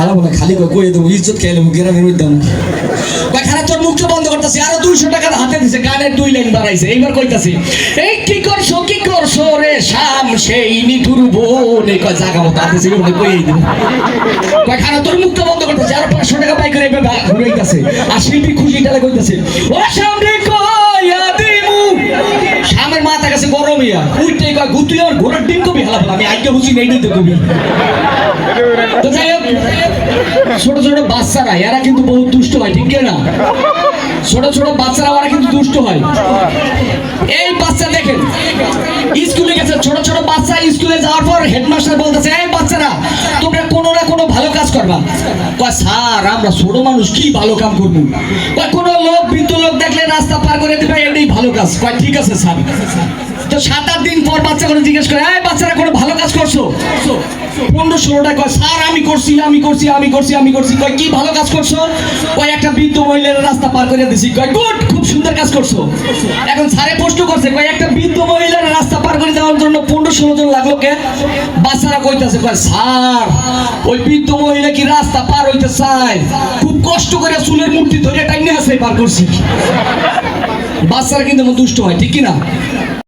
খালি কই কই দেবো, ইজ্জত খেয়ে গ্রামের মধ্যে খারাপ তোর বন্ধ করতেছি, আরও দুইশো টাকা হাতে দিছে, গানের দুই লাইন বাড়াইছে, এইবার কইতাছি এই কি করছ কি করছ রে শাম সেই নিঠুর বোন। এই কয় জায়গা মতো হাতে ছিল কই দিব। কয় খারাপ তোর বন্ধ আরও পাঁচশো টাকা পাই করে ভা- আর শিল্পী খুশি টালে কইতাছে, ও কয়া মাথা কাছে গরম ইয়া কয় আর ঘোড়ার ডিম কবি আমি আজ্ঞা বুঝি নেই দিতে কবি। তো ছোট ছোট বাচ্চারা, এরা কিন্তু বহুত দুষ্ট হয়, ঠিক না ছোট ছোট বাচ্চারা, ওরা কিন্তু দুষ্ট হয়। এই বাচ্চা দেখেন, স্কুলে গেছে, ছোট ছোট বাচ্চা স্কুলে যাওয়ার পর হেডমাস্টার বলতেছে, এই বাচ্চারা, তোমরা কোনো না কোনো ভালো কাজ করবা। কয়, স্যার, আমরা ছোট মানুষ, কি ভালো কাম করব? কয়, কোনো লোক, বৃদ্ধ লোক দেখলে রাস্তা পার করে দেবে এটাই ভালো কাজ। কয়, ঠিক আছে, স্যার। তো সাত আট দিন পর বাচ্চা করে জিজ্ঞেস করে, এই বাচ্চারা কোনো ভালো পনেরো ষোলোটা কয়, স্যার, আমি করছি আমি করছি আমি করছি আমি করছি। কয়, কি ভালো কাজ করছ? কয়, একটা বৃদ্ধ মহিলার রাস্তা পার করে দিছি। কয়, গুড, খুব সুন্দর কাজ করছ। এখন স্যারে প্রশ্ন করছে, কয়, একটা বৃদ্ধ মহিলার রাস্তা পার করে দেওয়ার জন্য পনেরো ষোলো জন লাগল কে? বাচ্চারা কইতাছে, কয়, স্যার, ওই বৃদ্ধ মহিলা কি রাস্তা পার হইতে চায়? খুব কষ্ট করে চুলের মূর্তি ধরে টাইনে আছে, পার করছি। বাচ্চারা কিন্তু দুষ্ট হয়, ঠিক কি না